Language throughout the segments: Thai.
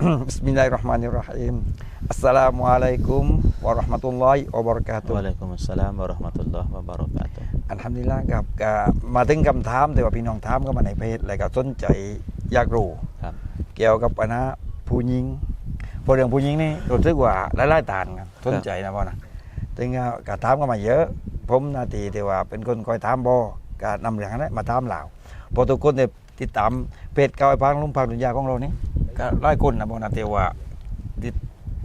Bismillahirrahmanirrahim. Assalamualaikum warahmatullahi วะ wabarakatuh. อะลัยกุมุสสลามวะเราะห์มะตุลลอฮ์วะบะเราะกาตุฮ์อัลฮัมดุลิลละครับก็มาถึงคำถามแต่ว่าพี่น้องถามเข้ามาในเพจแล้วก็สนใจอยากรู้ครับ เกี่ยวกับปัญหาผู้หญิงพอเรื่องผู้หญิงนี่รู้สึกว่าหลายๆตานครับสนใจนะพ่อนะถึงก็ถามเข้ามาเยอะ ผมนาทีที่ว่าเป็นคนคอยถามบอก็นำเรื่องนั้นมาถามเหล่าพอทุกคนเนี่ยติดตามเพจเกาไอ้พังลุงพังดุนยาของเรานี่ ก็หลายคนนะพ่อนะที่ว่าติด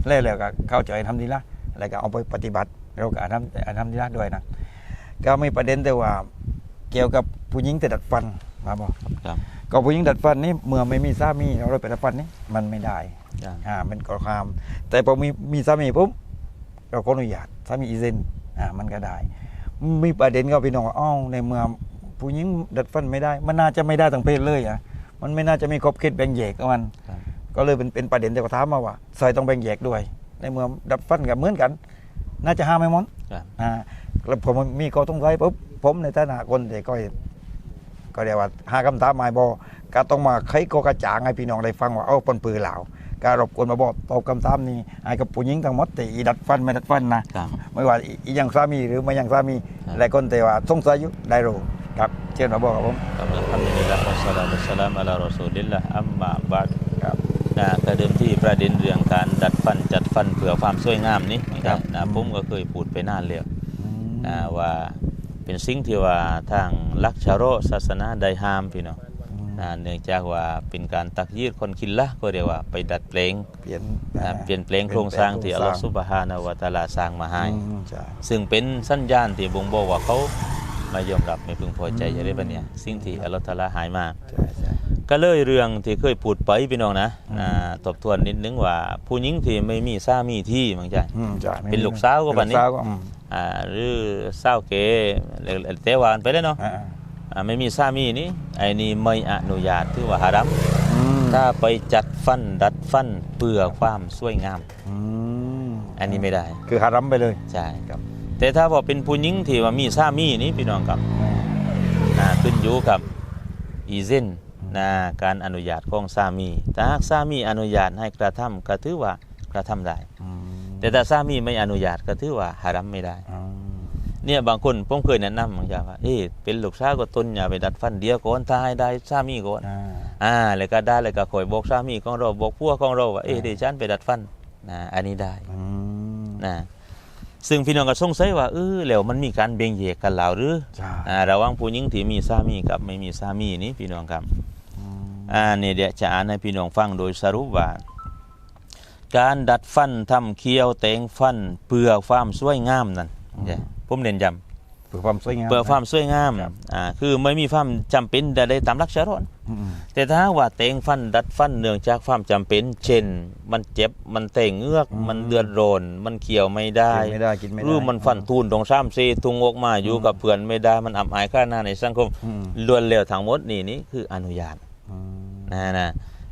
แล้วแล้วก็เข้าใจทำดีละแล้วก็เอาไปปฏิบัติเราก็ทำทำดีละด้วยนะก็มีประเด็นแต่ว่าเกี่ยวกับผู้หญิงแต่ดัดฟันมาบอกครับก็ผู้หญิงดัดฟันนี่เมื่อไม่มีสามีเราไปดัดฟันนี่มันไม่ได้ครับอ่าเป็นกฎความ แต่พอมีมีสามีปุ๊บเราก็อนุญาตสามีอีเซนอ่ามันก็ได้ มีประเด็นก็พี่น้องว่าอ้าวในเมื่อผู้หญิงดัดฟันไม่ได้ มันน่าจะไม่ได้ทั้งเพศเลยอะมันไม่น่าจะมีขอบเขตแบ่งแยกกับมันครับ ก็เลยเป็นเป็นประเด็นแต่ก็ถามมาว่าใส่ต้องแบ่งแยกด้วย ในเมื่อดัดฟันกับเหมือนกัน น่าจะห้ามไม่มอนครับอ่าแล้วผมมีข้อสงสัยปุ๊บผมในฐานะคนที่ก็ก็เรียกว่าหาคำถามหมายบอก็ต้องมาไขก็กระจ่างให้พี่น้องได้ฟังว่าเอ้าปนปือเหล่าการรบกวนมาบอกตอบคำถามนี้ให้กับผู้หญิงทั้งหมดที่อีดัดฟันไม่ดัดฟันนะครับไม่ว่าอีอียังสามีหรือไม่ยังสามีครับและคนแต่ว่าสงสัยอยู่ได้รู้ครับเชิญมาบอกกับผมครับอัลฮัมดุลิลลาฮ์วัสสลาตุวัสสลามอะลารอซูลิลลาฮ์อัมมาบะดครับ นะก็เดิมที่ประเด็นเรื่องการดัดฟันจัดฟันเพื่อความสวยงามนี่นะครับนะผมก็เคยพูดไปนานแล้วนะว่าเป็นสิ่งที่ว่าทางลักชาโรศาสนาได้ห้ามพี่น้องนะเนื่องจากว่าเป็นการตักยืดคนคินละก็เรียกว่าไปดัดแปลงเปลี่ยนนะเปลี่ยนแปลงโครงสร้างที่อัลลอฮฺซุบฮานะฮูวะตะอาลาสร้างมาให้อืมใช่ซึ่งเป็นสัญญาณที่บ่งบอกว่าเขาไม่ยอมรับไม่พึงพอใจอะไรแบบเนี้ยสิ่งที่อัลลอฮฺตะอาลาหายมาใช่ใช่ ก็เลยเรื่องที่เคยพูดไปพี่น้องนะอ่าทบทวนนิดนึงว่า ผู้หญิงที่ไม่มีสามีที่บางใจอืมใช่ไม่มีเป็นลูกสาวก็บัดนี้เป็ลูกสาวก็อืมอ่าหรือเศร้าวเกแต่ว่ากันไปแล้วเนาะอ่าอ่าไม่มีสามีนี่ไอ้นี่ไม่อนุญาตถือว่าฮารัมอืมถ้าไปจัดฟันดัดฟันเพื่อความสวยงามอืมอันนี้ไม่ได้ คือฮารัมไปเลยใช่ครับ แต่ถ้าบอกเป็นผู้หญิงที่ว่ามีสามีนี่พี่น้องครับอ่าขึ้นอยู่กับอีเซน นะการอนุญาตของสามีถ้าหากสามีอนุญาตให้กระทำก็ถือว่ากระทำได้อืมแต่ถ้าสามีไม่อนุญาตก็ถือว่าฮารัมไม่ได้อืมเนี่ยบางคนผมเคยแนะนำบางอย่างว่าเอ๊ะเป็นลูกสาวก็ตนอย่าไปดัดฟันเดียวก่อนถ้าให้ได้สามีก่อนอ่าอ่าแล้วก็ได้แล้วก็คอยบอกสามีของเราบอกพวกของเราว่าเอ๊ะอ่าเดี๋ยวฉันไปดัดฟันนะอันนี้ได้อืมนะซึ่งพี่น้องก็สงสัยว่าเออแล้วมันมีการเบ่งแยกกันแล้วหรือใช่อ่าระหว่างผู้หญิงที่มีสามีกับไม่มีสามีนี่พี่น้องครับ อืมอ่าเนี่ยเดี๋ยวจะอ่านให้พี่น้องฟังโดยสรุปว่า การดัดฟันทำเคี้ยวแต่งฟันเพื่อความสวยงามนั่นเนี่ยผมเน้นย้ำ เพื่อความสวยงาม เพื่อความสวยงาม ครับ อ่า คือไม่มีความจำเป็นใดๆตามลักษณะอืม แต่ถ้าหากว่าแต่งฟันดัดฟันเนื่องจากความจำเป็น เช่น มันเจ็บมันแต่งเงือกอืม มันเดือดร้อนมันเคี่ยวไม่ได้กินไม่ได้กินไม่หได้รือมันฟันทูนตรงซ้ำซีทุงออกมาอยู่กับเพื่อนไม่ได้มันอับอายค่าหน้าในสังคมอืม ล้วนแล้วทั้งหมดนี่นี่คืออนุญาต อืม นะนะ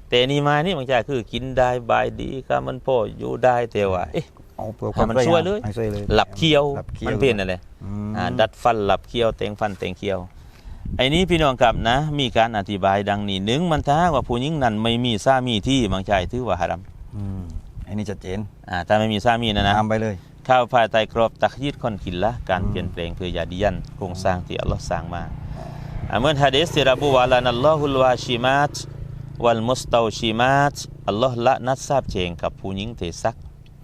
แต่นี่มานี่บางทีคือกินได้บายดีก็มันพออยู่ได้แต่ว่าเอ๊ะเอาเพื่อคให้วามมันสวยสวยงามเลยให้สวยเลย หลับเคี้ยวหลับเคี้ยวมันเป็นอะไรอืมอ่าดัดฟันหลับเคี้ยวแต่งฟันแต่งเคี้ยวไอ้นี้พี่น้องครับนะ มีการอธิบายดังนี้หนึ่งมันถ้าหากว่าผู้หญิงนั้นไม่มีสามีที่บางใจถือว่าฮารัมอืมอันนี้ชัดเจนอ่าถ้าไม่มีสามีนะนะตามไปเลยเข้าภายใต้กรอบตักยีดคนกินละการอืมเปลี่ยนแปลงเพื่ออย่าดิยันโครงสร้างที่อัลลอฮ์สร้างมาอ่าเหมื่อนฮะดีษที่ระบุว่าลานัลลอฮุลวาชิมาต วัลมุสตาวชิมาตอัลลอฮ์ละนัดทราบเจงกับผู้หญิงเทซัก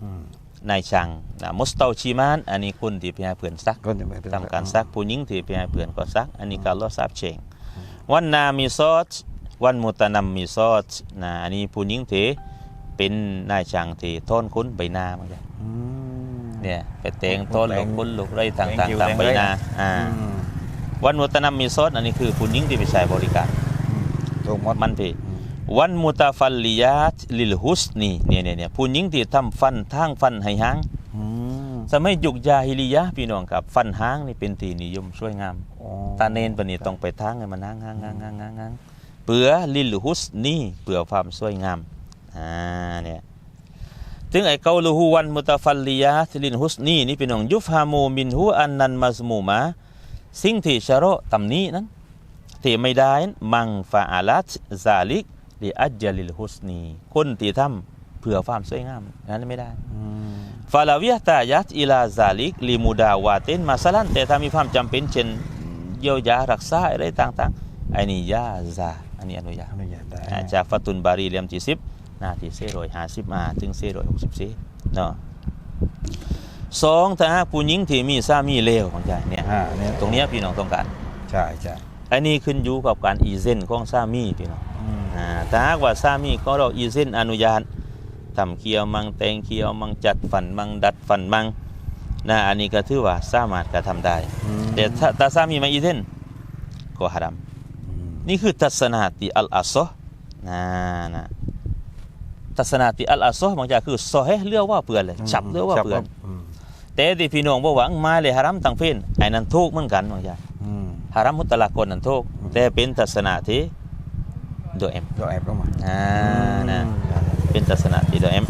อืมนายช่างนะมุสตาวชิมานอันนี้คนที่เพียเพื่อนซักก็จะไม่เป็นทำการซักผู้หญิงที่เพียเพื่อนก็ซัก อันนี้ก็อัลลอฮ์ทราบเจงวันนามีซอดวันมุตะนัมมีซอดนะอันนี้ผู้หญิงที่เป็นนายช่างที่ต้นคุ้นใบหน้ามันจะอืมเนี่ยไปแต่งต้นแต่ลูงกคุ้นลูกไรต่างแต่งคิ้วๆตามแต่งใบไรหน้าอ่าอืมวันมุตะนัมมีซอดอันนี้คือผู้หญิงที่ไปใช้บริการถูกหมดมันพี่อืม วันมุตาฟัลลิยาตลิลฮุสนีเนี่ยเนี่ยเนี่ยผู้หญิงที่ทำฟันทางฟันให้หางอืมสมัยยุคยาฮิลิยะห์พี่น้องครับ ฟันหางนี่เป็นที่นิยมสวยงามอ๋อตาเนนปานนี้ต้องไปทางให้มันหางหางหางหางหางหางเปือลิลฮุสนี่เปือความสวยงามอ่าเนี่ยถึงไอ้เกาลูฮูวันมุตาฟัลลิยะห์ลิลฮุสนี่นี่พี่น้องยุฟฮามูมินฮูอันนันมัซมูมาสิ่งที่ชะโรตำนี้นั้นที่ไม่ได้มังฟาอาลัตซาลิก ลิอัจจลิลฮุสนี คนที่ทำเพื่อความสวยงามนั้นไม่ได้อืมฟาลาวิยตายัตอิลาซาลิกลิมูดาวาเตนมาสลันแต่ถ้ามีความจำเป็นเช่นเยียวยารักษาอะไรต่างๆอันนี้ยาซาอันนี้อนุญาตอนุญาตได้อ่าจากฟาตุนบารีเลียมที่สิบหน้าที่เซโรยหาสิบมาถึงเซโรยหกสิบสี่เนาะสองถ้าหากผู้หญิงที่มีสามีเลวของใจเนี่ยอ่าเนี่ยตรงเนี้ยพี่น้องต้องการใช่ใช่อันนี้ขึ้นอยู่กับการอีเซนของสามีพี่น้องอืมอ่า ถ้าหากว่าสามีก็เราอีเซนอนุญาตทำเคียวมังแต่งเคียวมังจัดฝันมังดัดฝันมังนะอันนี้ก็ถือว่าสามารถกระทำได้อืมแต่ถ้าถ้าสามีไม่อีเซนก็ฮารัมอืมนี่คือทัศนะที่อัลอาซอฮ์นะนะทัศนะที่อัลอาซอฮ์บางอย่างคือซอเฮเลือกว่าเปื่อนเลยฉับเลือกว่าเปื่อนอืมแต่ที่พี่น้องบอกว่ามาเลยฮารัมต่างเพนไอ้นั้นทุกข์เหมือนกันบางอย่างอืมฮารัมมุตละกคนนั้นทุกข์อืมแต่เป็นทัศนะที่ โดยเอ็มตัวแอบลงมาอ่านะเป็นทัศนะที่โดยเอ็ม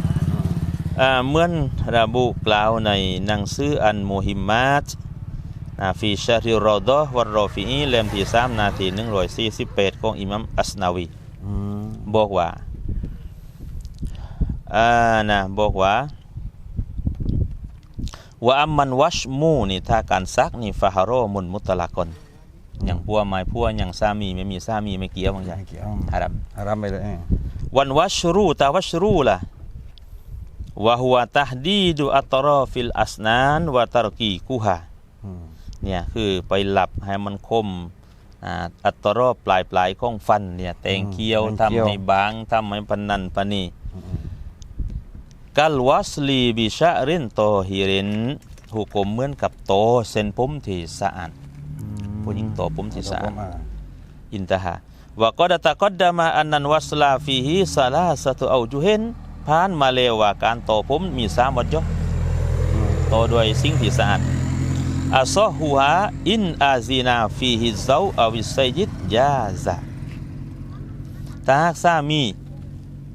อ่าเหมือนระบุกล่าวในหนังสืออันมุฮิมมัดนะฟีชาริรอดอฮ์วัรรอฟีอีเล่มที่3นาที148ของอิหมัมอัสนาวีอืมบอกว่าอ่านะบอกว่าว่าอัมมันวัชมูนี่ถ้าการซักนี่ฟาฮาโรมุนมุตละกอน อย่างพัวไม้พัวอย่างสามีไม่มีสามีไม่เกี่ยวบางอย่างไม่เกี่ยวฮารัมฮารัมไปเลยเออวันวัชรูตาวัชรูล่ะวะฮุวะตัฮดีดูอัตรอฟิลอัสนานวะตารกีกูฮาอืมเนี่ยคือไปหลับให้มันคมอ่าอัตรอบปลายปลายๆของฟันเนี่ยแต่งเคี้ยวทำให้บางทำให้ปนนันปนนีอืมกัลวัสลีบิชะรินโตฮิริน หุกมเหมือนกับโตเส้นผมที่สะอาด ผู้หญิงต่อผมที่สะอาดอ่อินตฮะวะกอดะตะกอดดามาอันนันวัสลาฟีฮิซาลาสตุเอาจุเฮนผ่านมาเลวว่าการต่อผมมีสามวัดยกอืมต่อด้วยสิ่งที่สะอาดอัซอฮูฮาอินอาซีนาฟีฮิเซาอวิไซยิดยาซาถ้าหากสามี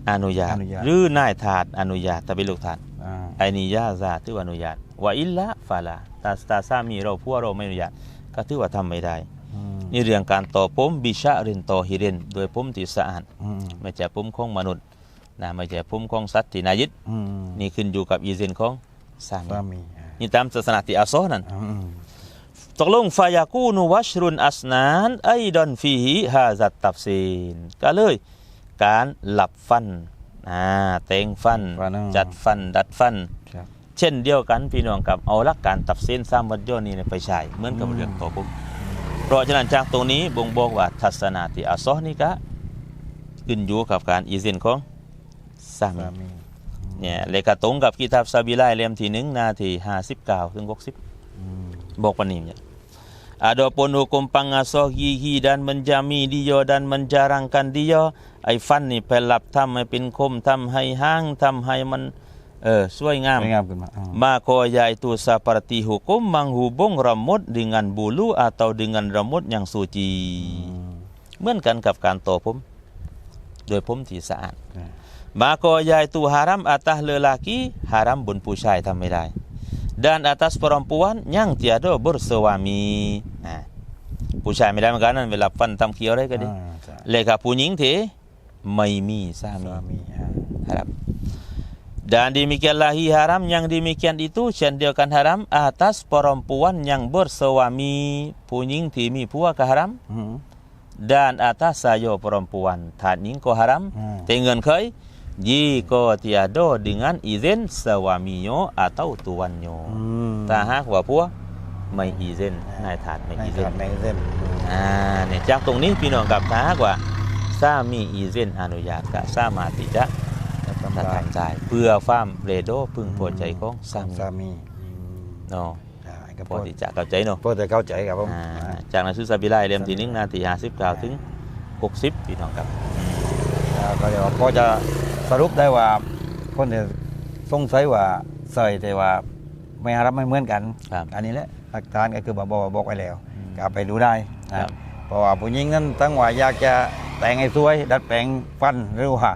อนุญาตอนุญาตหรือนายทาสอนุญาตถ้าเป็นลูกทาสอ่าไอ้นี่ยาซาถือว่าอนุญาตว่าอิลละฟาลาตาตาสามีเราพวกเราไม่อนุญาต ก็ถือว่าทำไม่ได้อืมนี่เรื่องการต่อผมบิชารินต่อฮิรินโดยผมที่สะอาดอืมไม่ใช่ผมของมนุษย์นะไม่ใช่ผมของสัตว์ที่นายิดอืมนี่ขึ้นอยู่กับอีเซนของสามีสามีอ่านี่ตามศาสนาที่อาซอนั่นอืมตกลงฟายากูนุวัชรุนอัสนานไอดอนฟีฮิฮาซัตตับซีนก็เลย การหลับฟันอ่าแต่งฟันว่านั่งจัดฟัน ดัดฟันครับ เช่นเดียวกันพี่น้องกับเอาหลักการตับเส้นสามวัดย่อนี้ไปใช้เหมือนกับอืมเรื่องต่อผมเพราะฉะนั้นจากตรงนี้บ่งบอกว่าทัศนะที่อาซอนี่ก็ขึ้นอยู่กับการอีเซนของสามีสามีเนี่ยเลขาตรงกับกิตาบซาบิไลเล่มที่หนึ่งนาทีห้าสิบเก้าถึงหกสิบอืมบอกปนี้ ya. Adapun hukum pengasuh gigi dan menjami dia dan menjarangkan dia ไอ้ฟันนี่ไปหลับทำให้เป็นคมทำให้ห้างทำให้มัน เออสวยงามสวยงามขึ้นมาอ่า maka yaitu seperti hukum menghubung rambut dengan bulu atau dengan rambut yang suci อืมเหมือนกันกับการต่อผม โดยผมที่สะอาดอ่า maka yaitu haram atas lelaki haram bun ผู้ชายทำไม่ได้ dan atas perempuan yang tiada bersuami นะผู้ชายไม่ได้เหมือนกันนั่นเวลาฟันทำเคี้ยวอะไรก็ดีอ่าใช่เลยกับผู้หญิงที่ไม่มีสามีสามีอ่า haram dan demikianlah haram yang demikian itu cenderkan haram atas perempuan yang bersuami ผู้หญิงที่มีผัวก็ haram อืม dan atas saya perempuan ถ้าหญิงก็ haram อืม แต่เงินเคย jika tiada dengan izin suaminya atau tuannya อืม ถ้าหากว่าผัวไม่อีเซนนายทาสไม่ ใน อีเซ เส้ น นในเส้นอืม อ่าเนี่ยจากตรงนี้พี่น้องกับถ้าหากว่าสามีอีเซนอนุญาตก็สามารถที่จะ จะกระทำได้ทำได้เพื่อความเรโดพึงพอใจของสามีสามีอืมเนาะได้ก็พพออที่จะเข้าใจเนาะพอจะเข้าใจครับผมอ่าอ่าจากหนังสือซาบิไลเล่มที่หนึ่งนาทีห้าสิบเก้าถึงหกสิบพี่น้องครับแล้วก็เดี๋ยวพอจะสรุปได้ว่า คนจะสงสัยว่าใส่แต่ว่าไม่รับไม่เหมือนกัน ครับ อันนี้แหละหลักฐานก็คือบอกบอกบอกไว้แล้วอืมก็ไปดูได้นะครับ เพราะว่าผู้หญิงนั้นตั้งว่าอยากจะแต่งให้สวย ดัดแปลงฟันหรือว่า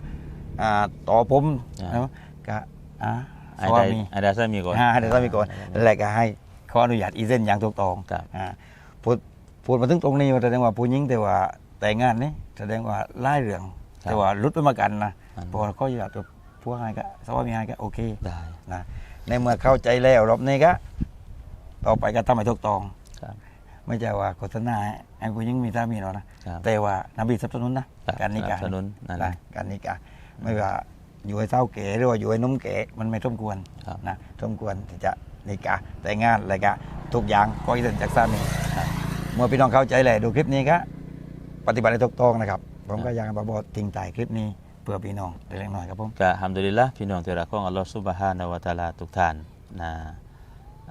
อ่าต่อผมนะก็อ่าไอ้สวาได้มีไอ้ได้สามีก่อน อ่าให้ได้สามีก่อนแล้วก็ให้ขออนุญาตอีเส้นอย่างถูกต้องครับ อ่าพูดพูดมาถึงตรงนี้ว่าแสดงว่าผู้หญิงแต่ว่าแต่งงานนี่แสดงว่าไล่เรื่อง แต่ว่ารุดไปมากันนะอันเพราะว่าเขาอยากจะพวกไงก็สวัสดีไงก็โอเค ได้ นะในเมื่อเข้าใจแล้วรอบนี้ก็ต่อไปก็ทำให้ถูกต้อง ครับ ไม่ใช่ว่าโฆษณาให้ผู้หญิงมีสามีหรอกนะครับแต่ว่านบีสนับสนุนนะครับการนิกาสนับสนุนนั่นแหนะละ การนิกา ไม่ว่าอยู่ให้เศร้าเก๋หรือว่าอยู่ให้นุ่มเก๋มันไม่สมควรครับ นะสมควรที่จะนิกาแต่งงานอะไรก็ทุกอย่างก็อิสระจากสามีครับเมื่อพี่น้องเข้าใจเลยดูคลิปนี้ก็ปฏิบัติให้ถูกต้องนะครับ ผมก็อยากจะบอกทิ้งใจคลิปนี้เพื่อพี่น้องเล็กๆน้อยๆครับผมก็อัลฮัมดุลิลละพี่น้องที่รักของอัลลอฮฺซุบฮานะฮูวะตะอาลาทุกท่านนะ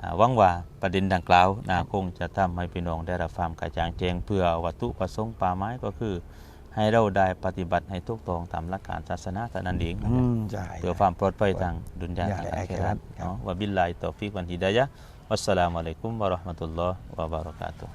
อ่าหวังว่าประเด็นดังกล่าวนะคงจะทำให้พี่น้องได้รับความกระจ่างแจ้งเพื่อวัตถุประสงค์ป่าไม้ก็คือ ให้เราได้ปฏิบัติให้ถูกต้องตามหลักการศาสนาเท่านั้นเองนะอืครับมใช่เพื่อความปลอดภัยทางดุนยาอย่าและได้อาคิอาคิเราเราะตห์ครับเนาะวะบิลลาฮิตตอฟิกวันฮิดายะฮ์วัสสลามุอะลัยกุมวะเราะห์มะตุลลอฮ์วะบะเราะกาตุฮ์